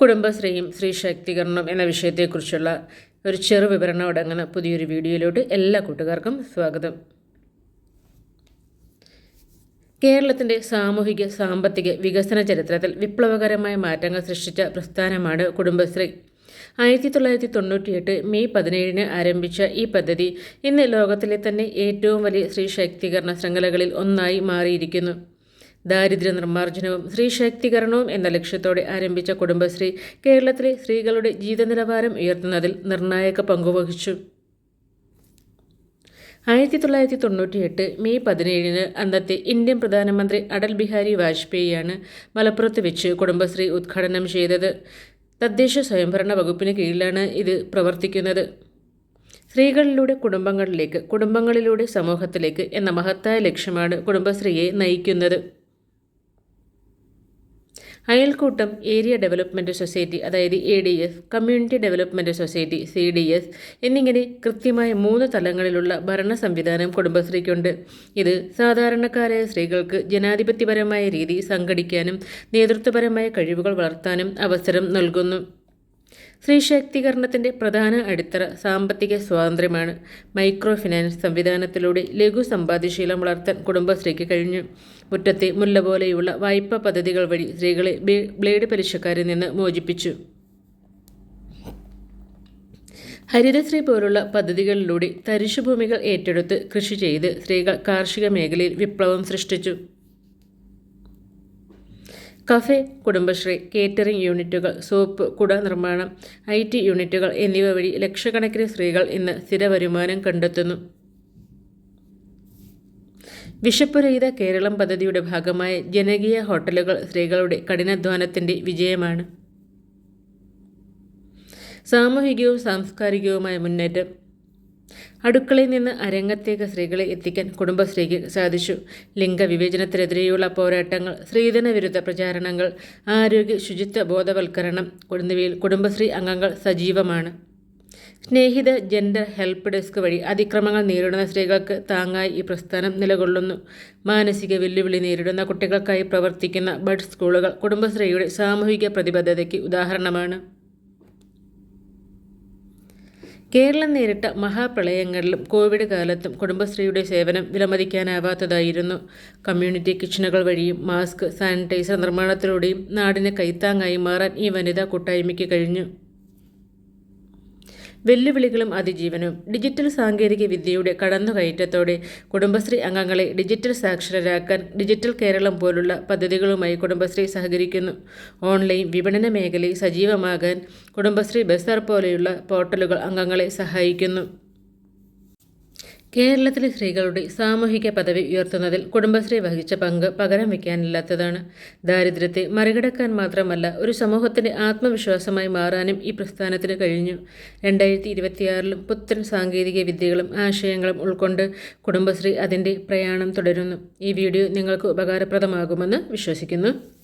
കുടുംബശ്രീയും സ്ത്രീ ശാക്തീകരണം എന്ന വിഷയത്തെക്കുറിച്ചുള്ള ഒരു ചെറു വിവരണം അടങ്ങുന്ന പുതിയൊരു വീഡിയോയിലോട്ട് എല്ലാ കൂട്ടുകാർക്കും സ്വാഗതം. കേരളത്തിന്റെ സാമൂഹിക സാമ്പത്തിക വികസന ചരിത്രത്തിൽ വിപ്ലവകരമായ മാറ്റങ്ങൾ സൃഷ്ടിച്ച പ്രസ്ഥാനമാണ് കുടുംബശ്രീ. ആയിരത്തി തൊള്ളായിരത്തി തൊണ്ണൂറ്റിയെട്ട് മെയ് പതിനേഴിന് ആരംഭിച്ച ഈ പദ്ധതി ഇന്ന് ലോകത്തിലെ തന്നെ ഏറ്റവും വലിയ സ്ത്രീ ശാക്തീകരണ ശൃംഖലകളിൽ ഒന്നായി മാറിയിരിക്കുന്നു. ദാരിദ്ര്യ നിർമ്മാർജനവും സ്ത്രീ ശാക്തീകരണവും എന്ന ലക്ഷ്യത്തോടെ ആരംഭിച്ച കുടുംബശ്രീ കേരളത്തിലെ സ്ത്രീകളുടെ ജീവിത നിലവാരം ഉയർത്തുന്നതിൽ നിർണായക പങ്കുവഹിച്ചു. ആയിരത്തി തൊള്ളായിരത്തി തൊണ്ണൂറ്റിയെട്ട് മെയ് പതിനേഴിന് അന്നത്തെ ഇന്ത്യൻ പ്രധാനമന്ത്രി അടൽ ബിഹാരി വാജ്പേയിയാണ് മലപ്പുറത്ത് വെച്ച് കുടുംബശ്രീ ഉദ്ഘാടനം ചെയ്തത്. തദ്ദേശ സ്വയംഭരണ വകുപ്പിന് കീഴിലാണ് ഇത് പ്രവർത്തിക്കുന്നത്. സ്ത്രീകളിലൂടെ കുടുംബങ്ങളിലേക്ക് കുടുംബങ്ങളിലൂടെ സമൂഹത്തിലേക്ക് എന്ന മഹത്തായ ലക്ഷ്യമാണ് കുടുംബശ്രീയെ നയിക്കുന്നത്. അയൽക്കൂട്ടം ഏരിയ ഡെവലപ്മെന്റ് സൊസൈറ്റി അതായത് A D S community development society C D S എന്നിങ്ങനെ കൃത്യമായ മൂന്ന് തലങ്ങളിലുള്ള ഭരണ സംവിധാനം കുടുംബശ്രീക്കുണ്ട്. ഇത് സാധാരണക്കാരായ സ്ത്രീകൾക്ക് ജനാധിപത്യപരമായ രീതി സംഘടിക്കാനും നേതൃത്വപരമായ കഴിവുകൾ വളർത്താനും അവസരം നൽകുന്നു. സ്ത്രീ ശാക്തീകരണത്തിന്റെ പ്രധാന അടിത്തറ സാമ്പത്തിക സ്വാതന്ത്ര്യമാണ്. മൈക്രോ ഫിനാൻസ് സംവിധാനത്തിലൂടെ ലഘു സമ്പാദ്യശീലം വളർത്താൻ കുടുംബശ്രീക്ക് കഴിഞ്ഞു. മുറ്റത്തെ മുല്ല പോലെയുള്ള വായ്പാ പദ്ധതികൾ വഴി സ്ത്രീകളെ ബ്ലേഡ് പലിശക്കാരിൽ നിന്ന് മോചിപ്പിച്ചു. ഹരിതശ്രീ പോലുള്ള പദ്ധതികളിലൂടെ തരിശുഭൂമികൾ ഏറ്റെടുത്ത് കൃഷി ചെയ്ത് സ്ത്രീകൾ കാർഷിക മേഖലയിൽ വിപ്ലവം സൃഷ്ടിച്ചു. കഫേ കുടുംബശ്രീ കേറ്ററിംഗ് യൂണിറ്റുകൾ സോപ്പ് കുട നിർമ്മാണം ഐ ടി യൂണിറ്റുകൾ എന്നിവ വഴി ലക്ഷക്കണക്കിന് സ്ത്രീകൾ ഇന്ന് സ്ഥിര വരുമാനം കണ്ടെത്തുന്നു. വിശപ്പുരഹിത കേരളം പദ്ധതിയുടെ ഭാഗമായ ജനകീയ ഹോട്ടലുകൾ സ്ത്രീകളുടെ കഠിനാധ്വാനത്തിന്റെ വിജയമാണ്. സാമൂഹികവും സാംസ്കാരികവുമായ മുന്നേറ്റം അടുക്കളയിൽ നിന്ന് അരങ്ങത്തേക്ക് സ്ത്രീകളെ എത്തിക്കാൻ കുടുംബശ്രീക്ക് സാധിച്ചു. ലിംഗവിവേചനത്തിനെതിരെയുള്ള പോരാട്ടങ്ങൾ സ്ത്രീധന വിരുദ്ധ പ്രചാരണങ്ങൾ ആരോഗ്യ ശുചിത്വ ബോധവൽക്കരണം എന്നിവയിൽ കുടുംബശ്രീ അംഗങ്ങൾ സജീവമാണ്. സ്നേഹിത ജെൻഡർ ഹെൽപ്പ് ഡെസ്ക് വഴി അതിക്രമങ്ങൾ നേരിടുന്ന സ്ത്രീകൾക്ക് താങ്ങായി ഈ പ്രസ്ഥാനം നിലകൊള്ളുന്നു. മാനസിക വെല്ലുവിളി നേരിടുന്ന കുട്ടികൾക്കായി പ്രവർത്തിക്കുന്ന ബഡ് സ്കൂളുകൾ കുടുംബശ്രീയുടെ സാമൂഹിക പ്രതിബദ്ധതയ്ക്ക് ഉദാഹരണമാണ്. കേരളം നേരിട്ട മഹാപ്രളയങ്ങളിലും കോവിഡ് കാലത്തും കുടുംബശ്രീയുടെ സേവനം വിലമതിക്കാനാവാത്തതായിരുന്നു. കമ്മ്യൂണിറ്റി കിച്ചണുകൾ വഴിയും മാസ്ക് സാനിറ്റൈസർ നിർമ്മാണത്തിലൂടെയും നാടിന് കൈത്താങ്ങായി മാറാൻ ഈ വനിതാ കൂട്ടായ്മയ്ക്ക് കഴിഞ്ഞു. വെല്ലുവിളികളും അതിജീവനവും ഡിജിറ്റൽ സാങ്കേതിക വിദ്യയുടെ കടന്നുകയറ്റത്തോടെ കുടുംബശ്രീ അംഗങ്ങളെ ഡിജിറ്റൽ സാക്ഷരരാക്കാൻ ഡിജിറ്റൽ കേരളം പോലുള്ള പദ്ധതികളുമായി കുടുംബശ്രീ സഹകരിക്കുന്നു. ഓൺലൈൻ വിപണന മേഖലയിൽ സജീവമാകാൻ കുടുംബശ്രീ ബസാർ പോലെയുള്ള പോർട്ടലുകൾ അംഗങ്ങളെ സഹായിക്കുന്നു. കേരളത്തിലെ സ്ത്രീകളുടെ സാമൂഹിക പദവി ഉയർത്തുന്നതിൽ കുടുംബശ്രീ വഹിച്ച പങ്ക് പകരം വയ്ക്കാനില്ലാത്തതാണ്. ദാരിദ്ര്യത്തെ മറികടക്കാൻ മാത്രമല്ല ഒരു സമൂഹത്തിന്റെ ആത്മവിശ്വാസമായി മാറാനും ഈ പ്രസ്ഥാനത്തിന് കഴിഞ്ഞു. രണ്ടായിരത്തി ഇരുപത്തിയാറിലും പുത്തൻ സാങ്കേതിക വിദ്യകളും ആശയങ്ങളും ഉൾക്കൊണ്ട് കുടുംബശ്രീ അതിന്റെ പ്രയാണം തുടരുന്നു. ഈ വീഡിയോ നിങ്ങൾക്ക് ഉപകാരപ്രദമാകുമെന്ന് വിശ്വസിക്കുന്നു.